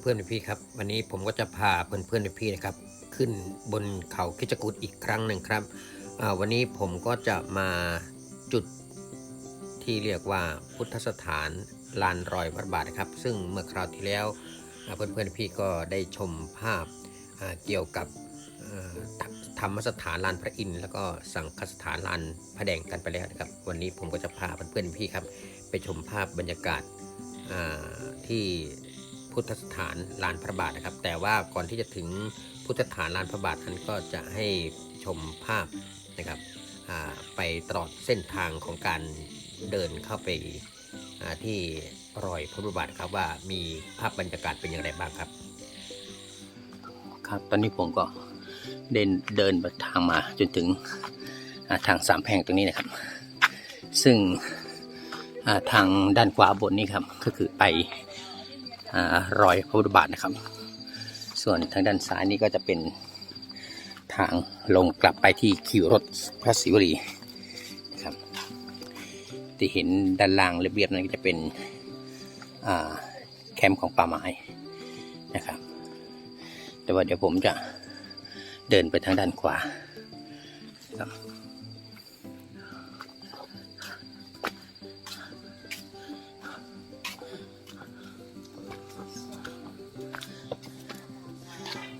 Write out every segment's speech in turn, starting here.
เพื่อนๆพี่ครับ วันนี้ผมก็จะพาเพื่อนๆพี่นะครับ ขึ้นบนเขาคิจกูดอีกครั้งหนึ่งครับวันนี้ผมก็จะมาจุดที่เรียกว่าพุทธสถานลานรอยพระบาทนะครับ ซึ่งเมื่อคราวที่แล้วอ่าเพื่อนๆพี่ก็ได้ชมภาพเกี่ยวกับธรรมสถานลานพระอินทร์แล้วก็สังฆสถานลานพระแดงกันไปแล้วนะครับ วันนี้ผมก็จะพาเพื่อนๆพี่ครับ ไปชมภาพบรรยากาศที่ พุทธสถานลานพระบาทนะครับ แต่ว่าก่อนที่จะถึงพุทธสถานลานพระบาทนั้นก็จะให้ชมภาพนะครับไปตลอดเส้นทางของการเดินเข้าไปที่รอยพระบาทครับว่ามีภาพบรรยากาศเป็นอย่างไรบ้างครับ ครับตอนนี้ผมก็เดินเดินทางมาจนถึงทางสามแพร่งตรงนี้นะครับ ซึ่งทางด้านขวาบนนี้ครับก็คือไป รอยพระพุทธบาทนะครับ ส่วนทางด้านซ้ายนี่ก็จะเป็นทางลงกลับไปที่คิวรถพระศิวลีนะครับที่เห็นด้านล่างเรียบๆนั้นก็จะเป็นแคมป์ของป่าไม้นะครับ แต่ว่าเดี๋ยวผมจะเดินไปทางด้านขวาครับ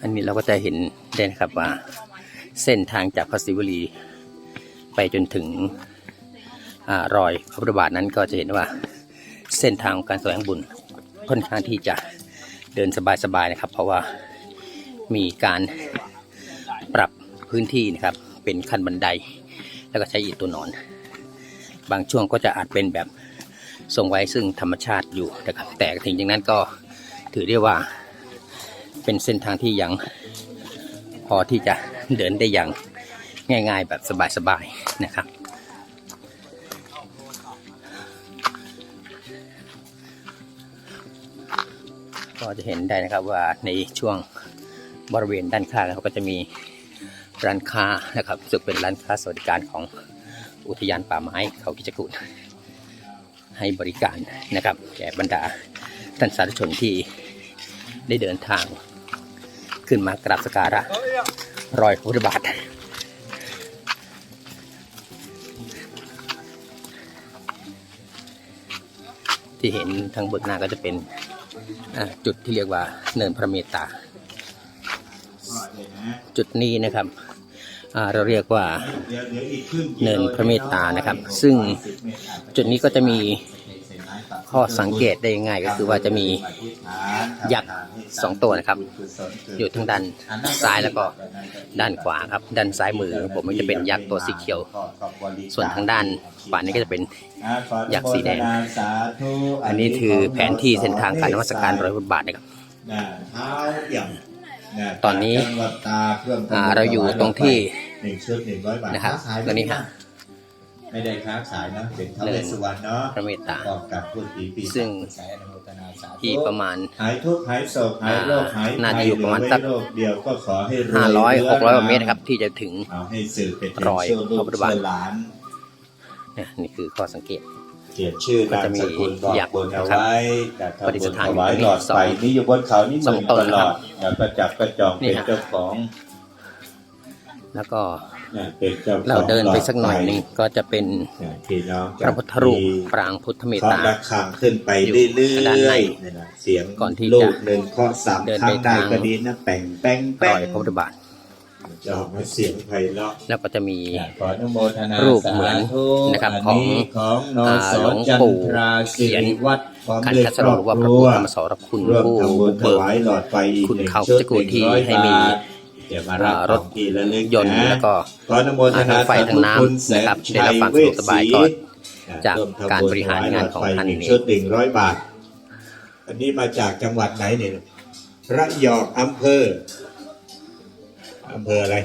อันนี้เราก็จะเห็นได้นะครับว่า เส้นทางจากพระศิวลี ไปจนถึงอรอยพระพุทธบาทนั้นก็จะเห็นว่าเส้นทางของการแสวงบุญค่อนข้างที่จะเดินสบายๆนะครับ เพราะว่ามีการปรับพื้นที่นะครับ เป็นขั้นบันได แล้วก็ใช้อิฐตัวหนอน บางช่วงก็จะอาจเป็นแบบทรงไว้ซึ่งธรรมชาติอยู่นะครับ แต่ถึงอย่างนั้นก็ถือได้ว่า เป็นเส้นทางที่ยังพอที่จะเดินได้อย่างง่ายๆแบบสบายๆนะครับ ก็จะเห็นได้นะครับว่าในช่วงบริเวณด้านข้างนะครับก็จะมีร้านค้านะครับซึ่งเป็นร้านค้าสวัสดิการของอุทยานป่าไม้เขากิจกุลให้บริการนะครับ แก่บรรดาท่านสาธุชนที่ได้เดินทาง ขึ้นมากราบสการะรอยพระพุทธบาทที่เห็นทางเบื้องหน้าก็จะเป็นจุดที่เรียกว่าเนินพระเมตตา จุดนี้นะครับเราเรียกว่าเนินพระเมตตานะครับ ซึ่งจุดนี้ก็จะมี ข้อสังเกตได้ง่ายก็คือว่าจะมียักษ์สองตัวนะครับ อยู่ทั้งด้านซ้ายแล้วก็ด้านขวาครับ ด้านซ้ายมือผมมันจะเป็นยักษ์ตัวสีเขียว ส่วนทางด้านขวานี้ก็จะเป็นยักษ์สีแดง อันนี้คือแผนที่เส้นทางการนมัสการร้อยพุทธบาทนะครับตอนนี้เราอยู่ตรงที่นะครับตัวนี้ฮะ ไม่ได้ค้าขายนะเป็นท้าวเวสสุวรรณเนาะพระเมตตาบอกกับพูดผีปีซึ่งสายอนุโมทนาสาธุที่ประมาณหายทุกข์หายโศกหายโรคหายน่าจะอยู่ประมาณสักเหลือไว้โรคเดียวก็ขอให้รวยห้าร้อยหกร้อยกว่าเมตรนะนะครับ ที่จะถึงเอาให้สื่อเป็นรอยเชื่อลูพระกพุทธบาทเชื่อหลานเนี่ยนี่คือข้อสังเกตเขียนชื่อก็นามจะมีสกุลบอกยักษ์บนเอานะครับไว้แต่ทำประดิษบุญฐานถวายอยู่หลอดสองไฟนี่อยู่บนเขานี่สองมืต้นตลอนะครัดบแล้วก็จับกระจองนี่เป็นฮะเจ้าของ แล้วก็ เนี่ยเป็นเจ้าของเราเดินไปสักหน่อยหนึงก็จะเป็นเนี่ยพี่น้องพระพุทธรูปปรางพุทธเมตเคาะตาระฆังขึ้นไปอยู่เรื่อยๆด้านในเนี่ยนะเสียงก่อนที่ลูจะกหนึ่งเคาะสามเดินครั้ไปงได้ทางก็ดีนะแป่งแป้งรแป้องยพระพุทธบาทจะออกมาเสียงไพเราะแล้วก็จะมีขออนุโมทนารูปเหมือนสาธุนะครับอัของของนอ่าสหลวงจันปู่ทราสิเขียนริวัดพร้อมการด้วยคัดสครรุอปบว่าคพระรัพุทวธธรรมสรคุณร่วมผู้ทำบุบุญกถเบิกวายหลอดไฟอีกคุณหนึ่งเขาชุดจักรวรรดิหนึ่งร้อยให้มีบาท เดี๋ยวมารับอ่ารถของที่ระลึกยนต์นะแล้วก็ขออนุโมทนาทางไฟทางน้ำคุณแสนะครับชัได้รับความสะดวกสบายก่อนจากการบริหารงานของท่านหนึ่งนี้ชุดหนึ่งร้อยบาท อันนี้มาจากจังหวัดไหนเนี่ยระยองอำเภออำเภออะไร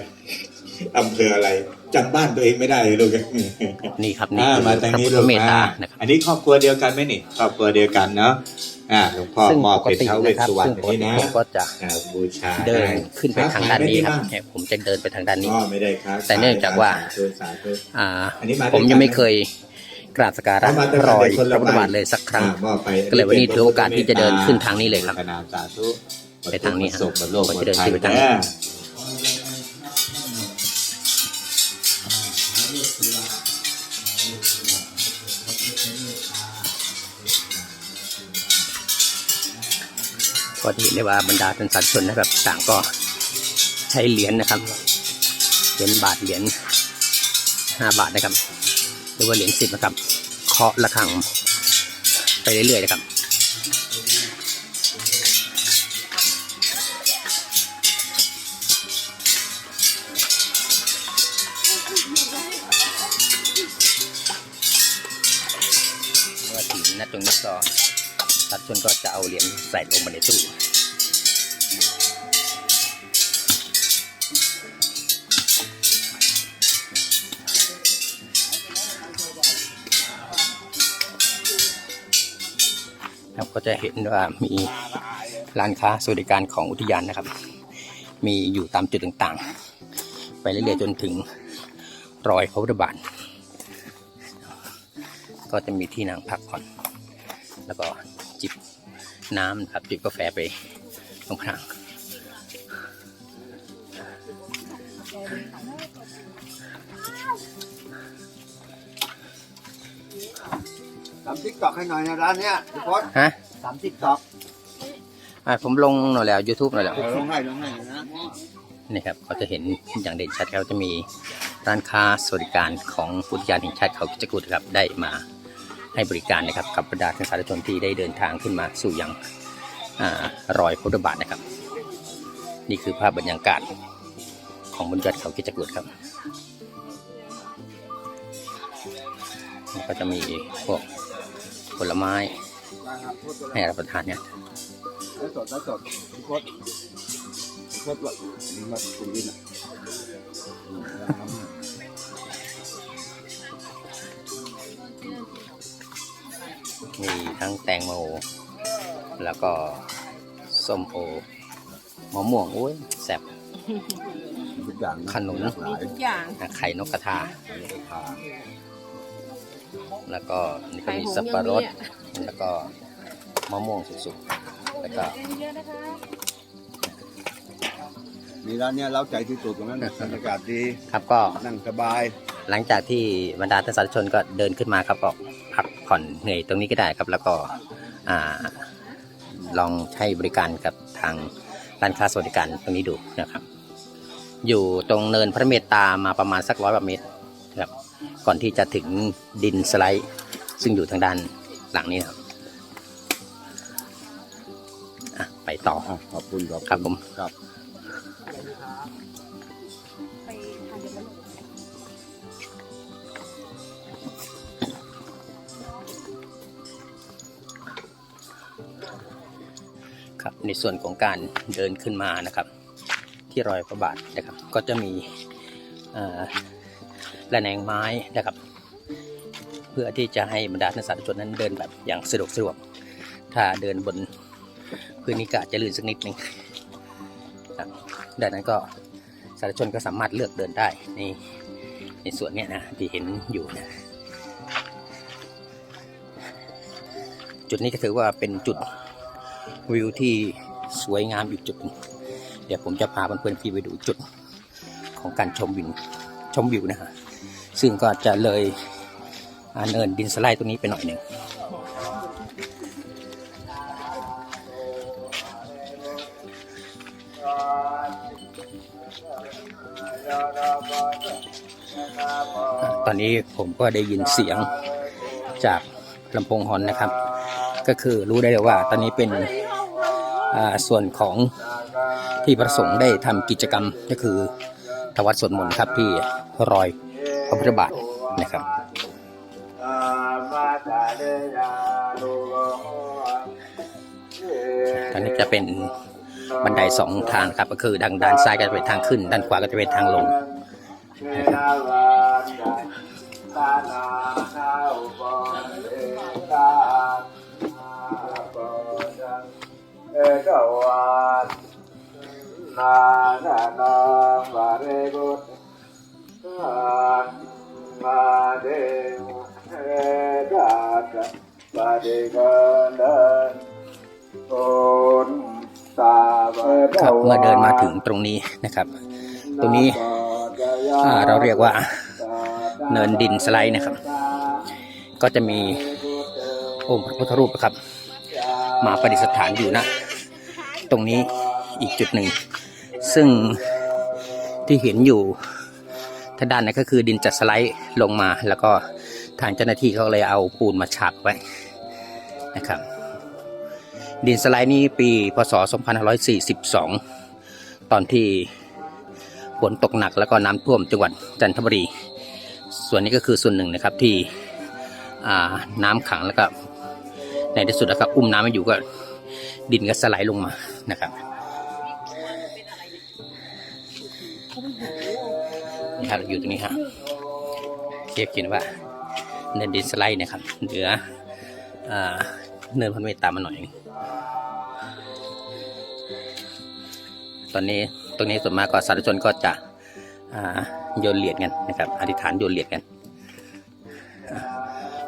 อำเภออะไรจำบ้านตัวเองไม่ได้เลยลูกนี่ครับนี่อ่าคือมาพทางระนี้พุทธลูกเมตตาอ่านะครับอันนี้ครอบครัวเดียวกันไหมนี่ครอบครัวเดียวกันเนาะ อ่าหลวงพ่อซึ่งมอบปกเป็นติเท้าเวนะสครับ สุวรรณซึ่งปอันกนี้ตินะผมก็จะอ่าบูชาเดินได้ขึ้นไปทางด้านนี้ครับค้ขยเนี่ยผมจะเดินไปทางด้านไม่นี้ได้บ้างอ๋อไม่ได้ครับแต่เนื่องจากว่า สธุสาธุ อ่าอันนี้มาด้วยผมยังไม่เคยกราบสกการะเามาตั้งรแต่อยเด็กคนพละระพุทธบาทเลยสักครั้ง อ่ามอบไปก็เลยวันนี้ถือโอกาสที่จะเดินขึ้นทางนี้เลยครับอนุโมทนาสาธุไปทางนี้ครับประสบกับโลกผมจะเดินขึ้นไปทางนี้ ก็จะเห็นได้ว่าบรรดาท่านสาธุชนนะครับต่างก็ใช้เหรียญนะครับเหรียญบาทเหรียญห้าบาทนะครับ หรือว่าเหรียญสิบนะครับเคาะระฆังไปเรื่อยๆนะครับเมื่อถึงนัดตรงนี้ก็ ตัดชนก็จะเอาเหรียญใส่ลงมาในตู้ครับก็จะเห็นว่ามีร้านค้าสวัสดิการของอุทยานนะครับ มีอยู่ตามจุดต่างๆ ไปเรื่อยๆจนถึงรอยพระพุทธบาทก็จะมีที่นั่งพักผ่อนแล้วก็ น้ำนะครับจิบกาแฟไปตรงพางทำทิกตอกให้หน่อยนะร้านเนี้ยพี่พศฮะทำทิกตอกอะผมลงหน่อยแล้ว YouTube หน่อยแล้วลงให้ลงให้นะนี่ครับก็จะเห็นอย่างเด่นชัดครับจะมีร้านค้าสวัสดิการของอุทยานแห่งชาติเขาคิจกูฏครับได้มา ให้บริการนะครับกับบรรดาท่านสาธุชนที่ได้เดินทางขึ้นมาสู่ยังอ่ารอยพุทธบาทนะครับ นี่คือภาพบรรยากาศของบนยอดเขาคิจกูฏครับก็จะมีพวกผลไม้ให้รับประทานเนี่ยสดสดพี่พศพี่พศว่าอันนี้มาคุดินอะ มีทั้งแตงโม แล้วก็ส้มโอมะม่วงโอ้ยแซ่บทุกอย่างขนุนหลากหลายทุกอย่าง อะไข่นกกระทา แล้วก็นี่ก็ไข่มีหงส์สับปะรด ยังมีอะ แล้วก็มะม่วงสุกๆแล้วก็เยอะนะคะมีร้านเนี้ยเล้าใจที่สุดตรงนั้นบรรยากาศดี ครับก็นั่งสบาย หลังจากที่บรรดาท่านสาธุชนก็เดินขึ้นมาครับก็พักผ่อนเหนื่อยตรงนี้ก็ได้ครับ แล้วก็อ่าลองใช้บริการกับทางร้านค้าสวัสดิการตรงนี้ดูนะครับ อยู่ตรงเนินพระเมตตามาประมาณสักร้อยกว่าเมตรนะครับก่อนที่จะถึงดินสไลด์ ซึ่งอยู่ทางด้านหลังนี้นะครับอะไปต่ออะขอบคุณขอบณครับผมครับ ในส่วนของการเดินขึ้นมานะครับ ที่รอยพระบาทนะครับ ก็จะมีระแนงไม้นะครับ เพื่อที่จะให้บรรดาท่านสาธุชนนั้นเดินแบบอย่างสะดวกสะดวกถ้าเดินบนพื้นนี้ก็อาจจะลื่นสักนิดหนึ่งดังนั้นก็สาธุชนก็สามารถเลือกเดินได้ในในส่วนนี้นะที่เห็นอยู่นะจุดนี้ก็ถือว่าเป็นจุด วิวที่สวยงามอีกจุดหนึ่งเดี๋ยวผมจะพาเพื่อนๆพี่ไปดูจุดของการชมวิวชมวิวนะฮะซึ่งก็จะเลยอ่าเนินดินสไลด์ตรงนี้ไปหน่อยหนึ่งตอนนี้ผมก็ได้ยินเสียงจากลำโพงฮอนนะครับ ก็คือรู้ได้เลยว่าตอนนี้เป็น ส่วนของที่ประสงค์ได้ทำกิจกรรมก็คือทวัดสวดมนต์ครับที่รอยพระพุทธบาทนะครับตอนนี้จะเป็นบันไดสองทางครับก็คือด้านด้านซ้ายก็จะเป็นทางขึ้น ด้านขวาก็จะเป็นทางลงนะครับาเดกันโอนตาบาครับเมื่อเดินมาถึงตรงนี้นะครับ ตรงนี้เราเรียกว่าเนินดินสไลด์นะครับ ก็จะมีองค์พระพุทธรูปนะครับ มาประดิษฐานอยู่นะ รงนี้อีกจุดหนึ่ง ซึ่งที่เห็นอยู่ทางด้านนั้นก็คือดินจัดสไลด์ลงมา แล้วก็ทางเจ้าหน้าที่เขาเลยเอาปูนมาฉาบไว้นะครับ ดินสไลด์นี้ปีพศ 2542 ตอนที่ฝนตกหนักแล้วก็น้ำท่วมจังหวัดจันทบุรี ส่วนนี้ก็คือส่วนหนึ่งนะครับที่น้ำขังแล้วก็ในที่สุดแล้วก็อุ้มน้ำม่อยู่ก็ดินก็สไลด์ลงมา นะครับนี่ครับอยู่ตรงนี้ฮะเทียบเขียนว่าเนินดินสไลด์นะครับเหนืออเนินพันเมตตามมาหน่อย ตอนนี้ตรงนี้ส่วนมากก็สาธุชนก็จะโยนเหรียญกันนะครับ อธิษฐานโยนเหรียญกัน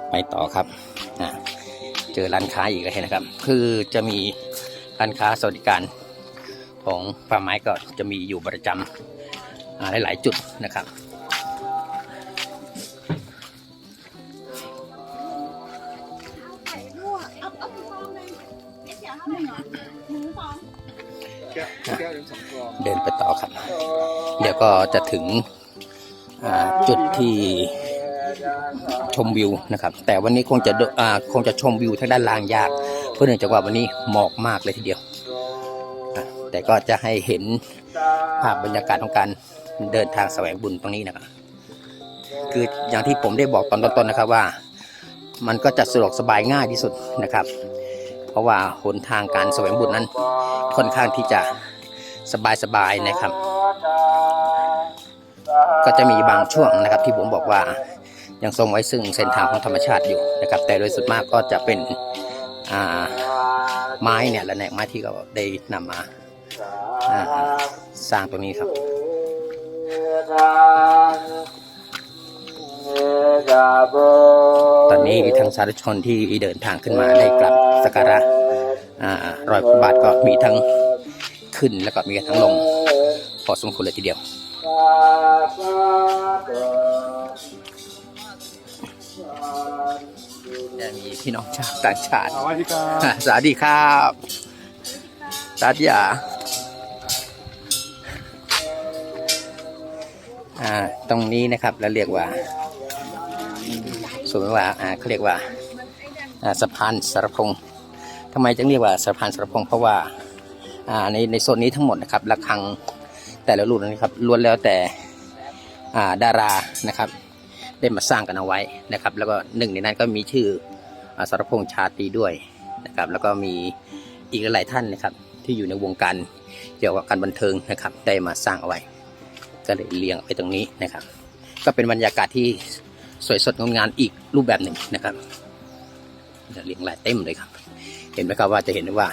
ไปต่อครับ เจอร้านค้าอีกแล้วนะครับ คือจะมี ร้านค้าสวัสดิการของป่าไม้ก็จะมีอยู่ประจำอ่าหลาย ๆ จุดนะครับเดินไปต่อครับ เดี๋ยวก็จะถึงจุดที่ชมวิวนะครับ แต่วันนี้คงจะคงจะชมวิวทางด้านล่างยาก เพราะเนื่องจากว่าวันนี้หมอกมากเลยทีเดียว แต่ก็จะให้เห็นภาพบรรยากาศของการเดินทางแสวงบุญตรงนี้นะครับ คืออย่างที่ผมได้บอกตอนต้นๆนะครับว่า มันก็จะสะดวกสบายง่ายที่สุดนะครับ เพราะว่าหนทางการแสวงบุญนั้นค่อนข้างที่จะสบายๆนะครับ ก็จะมีบางช่วงนะครับที่ผมบอกว่ายังทรงไว้ซึ่งเส้นทางของธรรมชาติอยู่นะครับ แต่โดยสุดมากก็จะเป็น อ่า ไม้เนี่ยและแหนกไม้ที่เขาได้นำมาสร้างตรงนี้ครับตอนนี้ทางสาธุชนที่เดินทางขึ้นมาได้กลับสักการะอ่ารอยพระบาทก็มีทั้งขึ้นแล้วก็มีทั้งลง พอสมควรเลยทีเดียว จะมีพี่น้องชาวต่างชาติ สวัสดีครับอะสวัสดีครับสวัสดีอะอ่าตรงนี้นะครับเราเรียกว่าส่วนว่าอ่าเขาเรียกว่าอ่าสะพานสารพงษ์ทำไมจึงเรียกว่าสะพานสารพงษ์เพราะว่าอ่าในในโซนนี้ทั้งหมดนะครับระฆังแต่ละรุ่นนะครับล้วนแล้วแต่อ่าดารานะครับ ได้มาสร้างกันเอาไว้นะครับ แล้วก็หนึ่งในนั้นก็มีชื่ออา สรพงษ์ชาตรีด้วยนะครับ แล้วก็มีอีกหลายท่านนะครับ ที่อยู่ในวงการเกี่ยวกับการบันเทิงนะครับ ได้มาสร้างเอาไว้ ก็เลยเรียงไปตรงนี้นะครับ ก็เป็นบรรยากาศที่สวยสดงดงามอีกรูปแบบหนึ่งนะครับจะเรียงรายเต็มเลยครับ เห็นไหมครับว่าจะเห็นได้ว่า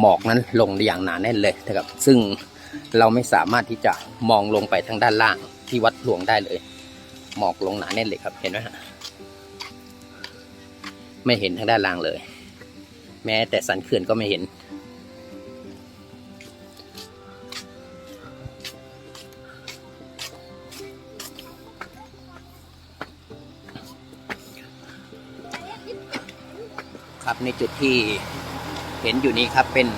หมอกนั้นลงได้อย่างหนาแน่นเลยนะครับ ซึ่งเราไม่สามารถที่จะมองลงไปทางด้านล่างที่วัดหลวงได้เลย หมอกลงหนาแน่นเลยครับ เห็นไหมฮะ ไม่เห็นทางด้านล่างเลย แม้แต่สันเขื่อนก็ไม่เห็น ครับในจุดที่เห็นอยู่นี้ครับเป็น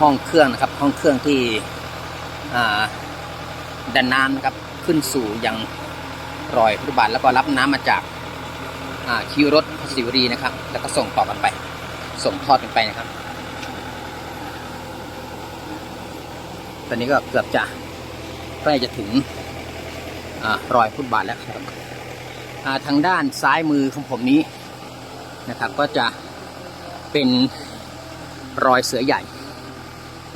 ห้องเครื่องนะครับ ห้องเครื่องที่ดันน้ำนะครับขึ้นสู่ยังรอยพุทธบาทแล้วก็รับน้ำมาจาก คิวรถสิวรีนะครับ แล้วก็ส่งต่อกันไป ส่งทอดกันไปนะครับ ตอนนี้ก็เกือบจะใกล้จะถึงอรอยพุทธบาทแล้วครับทางด้านซ้ายมือของผมนี้นะครับ ก็จะเป็นรอยเสือใหญ่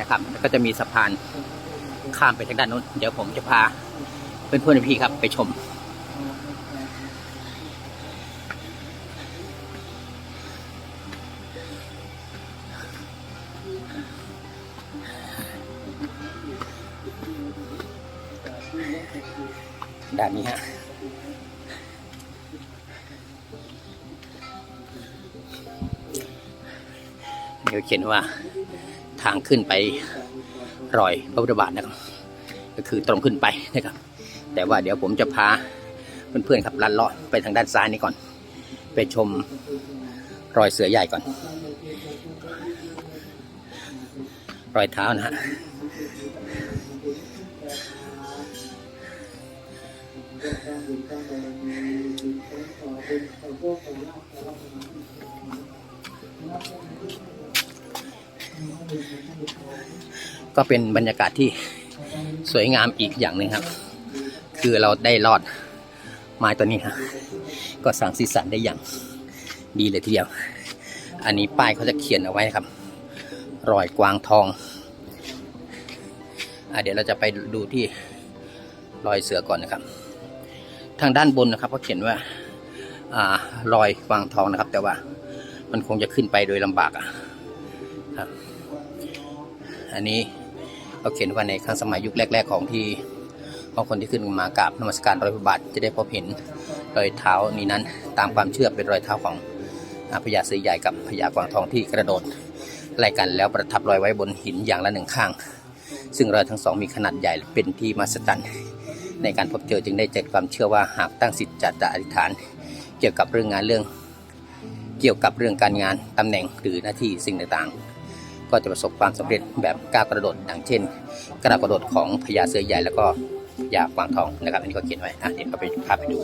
นะครับแล้วก็จะมีสะพานข้ามไปทางด้านนู้น เดี๋ยวผมจะพาเพื่อนๆพี่ครับไปชม แบนี้ฮะเดี๋ยวเขียนว่าทางขึ้นไปรอยพระพุทธบาทนะครับ ก็คือตรงขึ้นไปนะครับ แต่ว่าเดี๋ยวผมจะพาเพื่อนๆขับลัดเลาะไปทางด้านซ้ายนี้ก่อน ไปชมรอยเสือใหญ่ก่อน รอยเท้านะฮะ ก็เป็นบรรยากาศที่สวยงามอีกอย่างหนึ่งครับ คือเราได้รอดไม้ตัวนี้ครับก็สร้างสีสันได้อย่างดีเลยทีเดียว อันนี้ป้ายเขาจะเขียนเอาไว้ครับ รอยกวางทองอเดี๋ยวเราจะไปดูที่รอยเสือก่อนนะครับ ทางด้านบนนะครับเขาเขียนว่าอ่ารอยกวางทองนะครับ แต่ว่ามันคงจะขึ้นไปโดยลำบากอะครับ อันนี้เขาเขียนว่าในครั้งสมัยยุคแรก ๆ ของที่ของคนที่ขึ้นมากราบนมัสการรอยพระบาทจะได้พบเห็นรอยเท้านี้นั้น ตามความเชื่อเป็นรอยเท้าของอพญาเสือใหญ่กับพญากวางทองที่กระโดดไล่กันแล้วประทับรอยไว้บนหินอย่างละหนึ่งข้าง ซึ่งรอยทั้งสองมีขนาดใหญ่เป็นที่มหัศจรรย์ ในการพบเจอจึงได้เกิดความเชื่อว่าหากตั้งสิทธิ์จัดจะอธิษฐาน เกี่ยวกับเรื่องงานเรื่อง เกี่ยวกับเรื่องการงานตำแหน่งหรือหน้าที่สิ่งต่างๆ ก็จะประสบความสำเร็จแบบก้าวกระโดดดังเช่นกากระโดดของพญาเสือใหญ่แล้วก็ยาควางทองนะครับอันนี้ก็เขียนไว้อะเดี๋ยวเราไปพาไปดู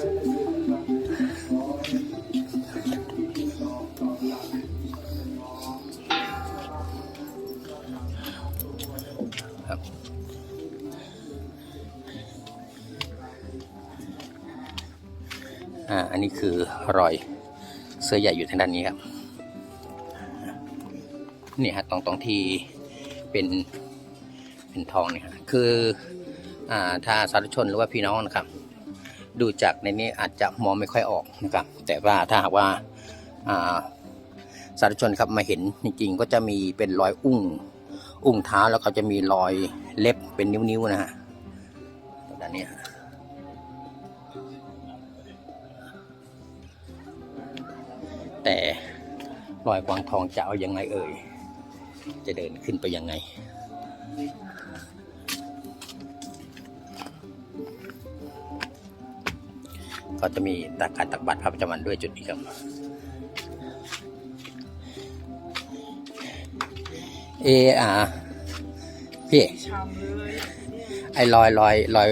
อ่าอันนี้คือรอยเสื้อใหญ่อยู่ทางด้านนี้ครับนี่ฮะตรงตรงที่เป็นเป็นทองเนี่ยฮะคืออ่าถ้าสาธุชนหรือว่าพี่น้องนะครับ ดูจากในนี้อาจจะมองไม่ค่อยออกนะครับ แต่ว่าถ้าหากว่าอ่าสาธุชนครับมาเห็นจริงๆก็จะมีเป็นรอยอุ้งอุ้งเท้าแล้วก็จะมีรอยเล็บเป็นนิ้วๆนะฮะตรงด้านนี้ฮะ แต่รอยกวางทองจะเอายังไงเอ่ย จะเดินขึ้นไปยังไง ก็จะมีตาการตักบาตรพระประจำวันด้วยจุดนี้ครับ เออ่าพี่ไอ้รอยรอยรอย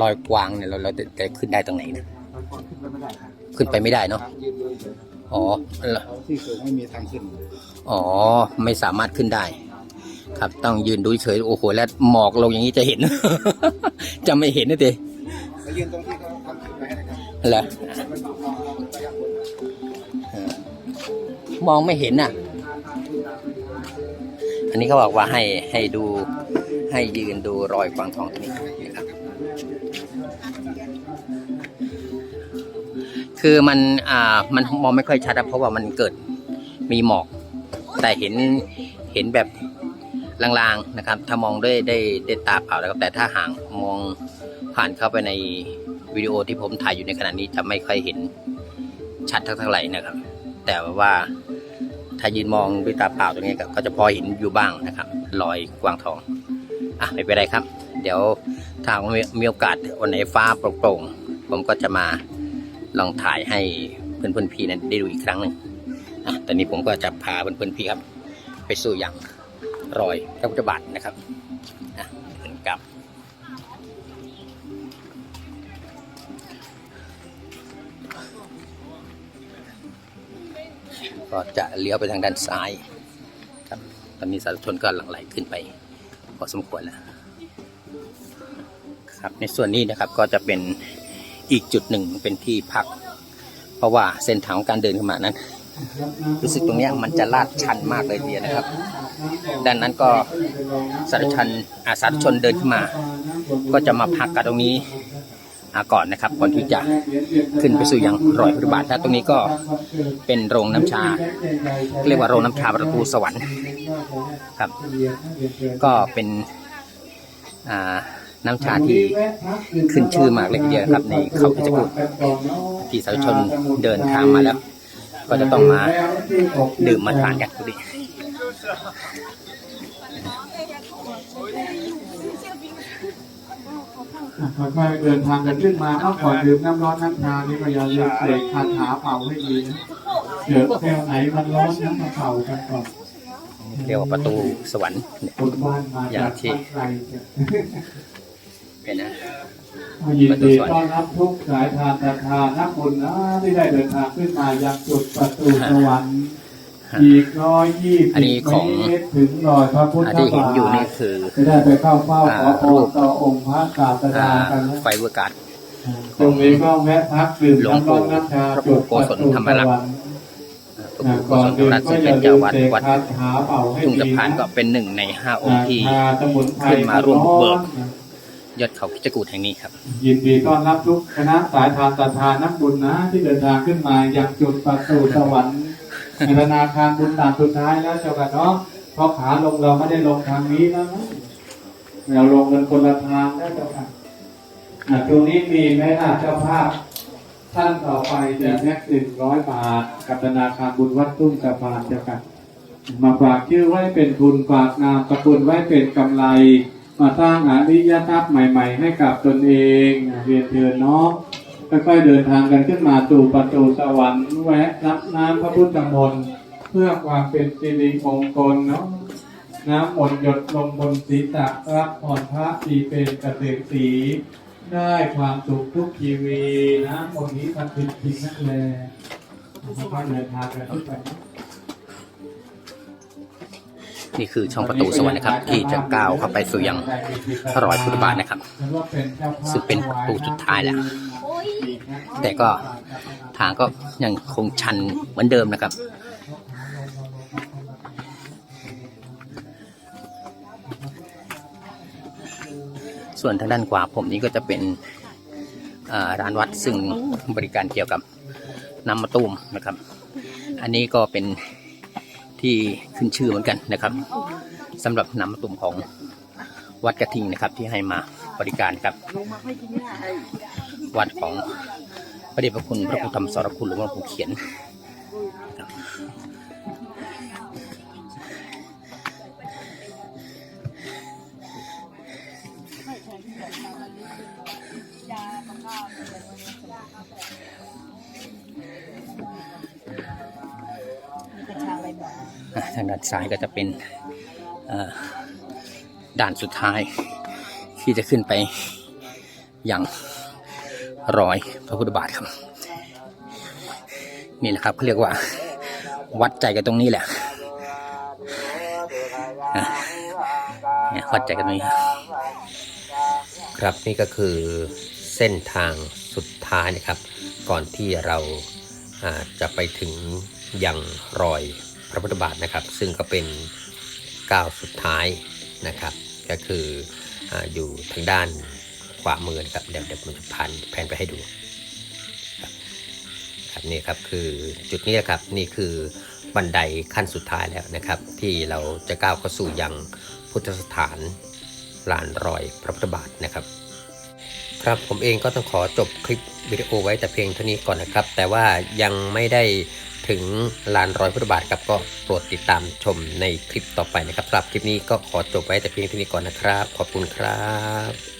รอยกวางเนี่ยเราเราจะจะขึ้นได้ตรงไหนนะ ขึ้นไปไม่ได้เนาะ ยืนเลยเฉยอ๋อที่สูงไม่มีทางขึ้น อ๋อ ไม่สามารถขึ้นได้ ครับต้องยืนดูเฉยโอ้โหแล้วหมอกลงอย่างนี้จะเห็น จะไม่เห็นนะเต้มายืนตรงที่เขาทำขึ้นไว้นะครับเหรอมันมองไปข้างบนมองไม่เห็นน่ะ อันนี้เขาบอกว่าให้ให้ดูให้ยืนดูรอยกวางทองตรงนี้ คือมันอ่ามันมองไม่ค่อยชัดอะเพราะว่ามันเกิดมีหมอก แต่เห็นเห็นแบบลางๆนะครับ ถ้ามองด้วยได้ได้ตาเปล่าแล้วครับแต่ถ้าห่างมองผ่านเข้าไปในวิดีโอที่ผมถ่ายอยู่ในขณะนี้จะไม่ค่อยเห็นชัดเท่าไหร่นะครับ แต่ว่าถ้ายืนมองด้วยตาเปล่าตรงนี้ก็จะพอเห็นอยู่บ้างนะครับรอยกวางทองอะไม่เป็นไรครับ เดี๋ยวถ้ามมีโอกาสวันไหนฟ้าโปร่งๆผมก็จะมา ลองถ่ายให้เพื่อนๆพี่นั้นได้ดูอีกครั้งหนึ่งอะตอนนี้ผมก็จะพาเพื่อนๆพี่ครับ ไปสู่อย่างรอยพระพุทธบาทนะครับอะเดินกับก็จะเลี้ยวไปทางด้านซ้ายครับตอนนี้สาธุชนก็หลั่งไหลขึ้นไปพอสมควรแล้วครับในส่วนนี้นะครับก็จะเป็น อีกจุดหนึ่งเป็นที่พัก เพราะว่าเส้นทางของการเดินขึ้นมานั้น รู้สึกตรงนี้มันจะลาดชันมากเลยทีเดียวนะครับ ดังนั้นก็สาธุชนอาสาธุชนเดินขึ้นมา ก็จะมาพักกันตรงนี้อาก่อนนะครับก่อนที่จะขึ้นไปสู่ยังรอยพระพุทธบาทถ้าตรงนี้ก็เป็นโรงน้ำชา เรียกว่าโรงน้ำชาประตูสวรรค์ครับ ก็เป็นอ่า น้ำชาที่ขึ้นชื่อมากเลยทีเดียวนะครับ ในเขาพิจกุฎที่สาธุชนเดินทางมาแล้ว ก็จะต้องมาดื่มมาทานกันดูดิค่อยๆเดินทางกันขึ้นมาเอาก่อนดื่มน้ำร้อนน้ำชานี่ก็อย่าลืมเสกคาถาเป่าให้ดีนะเดี๋ยวแถวไหนมันร้อนน้ำมาเป่ากันก่อนเรียกว่าประตูสวรรค์เนี่ยคนบ้านมาอย่าจากที่ บ้านไกลเนี่ยเป็นนะยินดีต้อนรับทุกสายทานตาทานนักบุญนะที่ได้เดินทางขึ้นมายังจุดประตูสวรรค์อีกร้อยยี่อัสินนี้บของเมตรถึงรอยพระพุทธอ่าที่เห็นบาทอยู่นี่คือจะได้ไปเข้าเฝ้าขออ่าพรต่อองค์พระกาตอ่าดากันนะไฟเวอร์การ์ดตรงนี้ก็แวะพักดื่มหลวงน้ำร้ปู่อนน้ำชาพระปู่โกศลธรรมรักษ์พระอ่าครูโกก่อนศลดื่มรัตน์ก็ซึ่งอเป็ย่านลืเจ้ามวัดเสกวัดคาถาเป่าให้ทุ่งดีสะพานนะก็เป็นหนึ่งในห้าองค์ที่ชาสมุนไพรขึ้นมาร่วมบุกเบิกร้อน ยอดเขาคิจกูฏแห่งนี้ครับ ยินดีต้อนรับทุกคณะสายทานตาทานนักบุญนะ ที่เดินทางขึ้นมายังจุดประตูสวรรค์ในธนาคารบุญด่านสุดท้ายแล้วเจ้ากันเนาะเพราะขาลงเราไม่ได้ลงทางนี้นะเราลงกันคนละทางแล้วเจ้าค่ะอะตรงนี้มีแม่นาเจ้าภาพท่านต่อไปจะแม็กหนึ่งร้อยบาท กับธนาคารบุญวัดตุ้งสะพานเจ้าค่ะมาฝากชื่อไว้เป็นทุนฝากนามสกุลไว้เป็นกำไรมา สร้างอริยทรัพย์ใหม่ ๆ ให้กับตนเองเรียนเชิญเนาะค่อยๆเดินทางกันขึ้นมาสู่ประตูสวรรค์แวะรับน้ำพระพุทธมนต์เพื่อความเป็นสิริมงคลเนาะน้ำมนต์หยดลงบนศีรษะรับพรพระดีเป็นกษตรสีได้ความสุขทุกชีวีน้ำมนต์นี้ทันติจริงนักแลค่อยๆเดินทางกันขึ้นไป นี่คือช่องประตูสวรรค์นะครับ ที่จะก้าวเข้าไปสู่ยังพระรอยพุทธบาทนะครับ ซึ่งเป็นประตูสุดท้ายแล้ว แต่ก็ทางก็ยังคงชันเหมือนเดิมนะครับส่วนทางด้านขวาผมนี้ก็จะเป็นร้านวัดซึ่งบริการเกี่ยวกับน้ำมะตูมนะครับ อันนี้ก็เป็น ที่ขึ้นชื่อเหมือนกันนะครับสำหรับน้ำมะตูมของวัดกระทิงนะครับ ที่ให้มาบริการครับ วัดของพระเดชพระคุณพระพุทธธรรมสรคุณหลวงพ่อเขียน ทางด้านซ้ายก็จะเป็นด่านสุดท้าย ที่จะขึ้นไปอย่างรอยพระพุทธบาทครับ นี่แหละครับเขาเรียกว่า วัดใจกันตรงนี้แหละเนี่ยวัดใจกันตรงนี้ครับนี่ก็คือเส้นทางสุดท้ายนะครับ ก่อนที่เราจะไปถึงยังรอย พระพุทธบาทนะครับ ซึ่งก็เป็นก้าวสุดท้ายนะครับ ก็คือออยู่ทางด้านขวามือนะครับเดี๋ยวเดี๋ยวผมจะพันแผนไปให้ดูครับนี่ครับคือจุดนี้ครับนี่คือบันไดขั้นสุดท้ายแล้วนะครับ ที่เราจะก้าวเข้าสู่ยังพุทธสถานลานรอยพระพุทธบาทนะครับ ครับผมเองก็ต้องขอจบคลิปวิดีโอไว้แต่เพียงเท่านี้ก่อนนะครับ แต่ว่ายังไม่ได้ ถึงลานรอยพุทธบาทครับก็โปรดติดตามชมในคลิปต่อไปนะครับสำหรับคลิปนี้ก็ขอจบไว้แต่เพียงเท่านี้ก่อนนะครับ ขอบคุณครับ